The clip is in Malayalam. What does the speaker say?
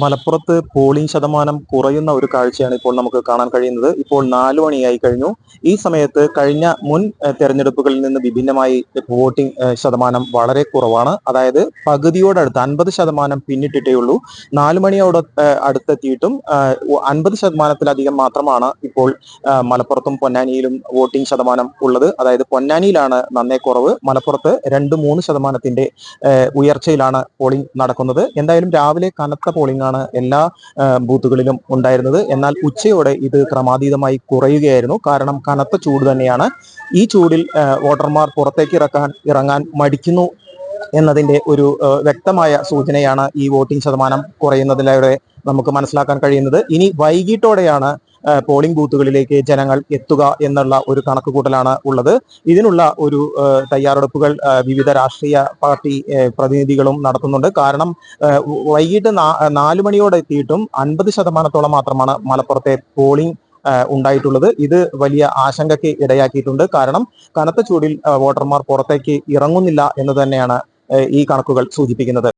മലപ്പുറത്ത് പോളിംഗ് ശതമാനം കുറയുന്ന ഒരു കാഴ്ചയാണ് ഇപ്പോൾ നമുക്ക് കാണാൻ കഴിയുന്നത്. ഇപ്പോൾ നാലു മണിയായി കഴിഞ്ഞു. ഈ സമയത്ത് കഴിഞ്ഞ മുൻ തെരഞ്ഞെടുപ്പുകളിൽ നിന്ന് വിഭിന്നമായി വോട്ടിംഗ് ശതമാനം വളരെ കുറവാണ്. അതായത് പകുതിയോടടുത്ത് അൻപത് ശതമാനം പിന്നിട്ടിട്ടേ ഉള്ളൂ. നാലു മണിയോട് അടുത്തെത്തിയിട്ടും അൻപത് ശതമാനത്തിലധികം മാത്രമാണ് ഇപ്പോൾ മലപ്പുറത്തും പൊന്നാനിയിലും വോട്ടിംഗ് ശതമാനം ഉള്ളത്. അതായത് പൊന്നാനിയിലാണ് നന്നേ കുറവ്. മലപ്പുറത്ത് രണ്ട് മൂന്ന് ശതമാനത്തിന്റെ ഉയർച്ചയിലാണ് പോളിംഗ് നടക്കുന്നത്. എന്തായാലും രാവിലെ കനത്ത പോളിംഗ് ആണ് എല്ലാ ബൂത്തുകളിലും ഉണ്ടായിരുന്നത്. എന്നാൽ ഉച്ചയോടെ ഇത് ക്രമാതീതമായി കുറയുകയായിരുന്നു. കാരണം കനത്ത ചൂട് തന്നെയാണ്. ഈ ചൂടിൽ വോട്ടർമാർ പുറത്തേക്ക് ഇറക്കാൻ ഇറങ്ങാൻ മടിക്കുന്നു എന്നതിന്റെ ഒരു വ്യക്തമായ സൂചനയാണ് ഈ വോട്ടിംഗ് ശതമാനം കുറയുന്നതിലൂടെ നമുക്ക് മനസ്സിലാക്കാൻ കഴിയുന്നത്. ഇനി വൈകിട്ടോടെയാണ് പോളിംഗ് ബൂത്തുകളിലേക്ക് ജനങ്ങൾ എത്തുക എന്നുള്ള ഒരു കണക്കുകൂട്ടലാണ് ഉള്ളത്. ഇതിനുള്ള ഒരു തയ്യാറെടുപ്പുകൾ വിവിധ രാഷ്ട്രീയ പാർട്ടി പ്രതിനിധികളും നടത്തുന്നുണ്ട്. കാരണം വൈകിട്ട് നാല് മണിയോടെ എത്തിയിട്ടും അൻപത് ശതമാനത്തോളം മാത്രമാണ് മലപ്പുറത്തെ പോളിംഗ് ഉണ്ടായിട്ടുള്ളത്. ഇത് വലിയ ആശങ്കയ്ക്ക് ഇടയാക്കിയിട്ടുണ്ട്. കാരണം കനത്ത ചൂടിൽ വോട്ടർമാർ പുറത്തേക്ക് ഇറങ്ങുന്നില്ല എന്ന് തന്നെയാണ് ഈ കണക്കുകൾ സൂചിപ്പിക്കുന്നത്.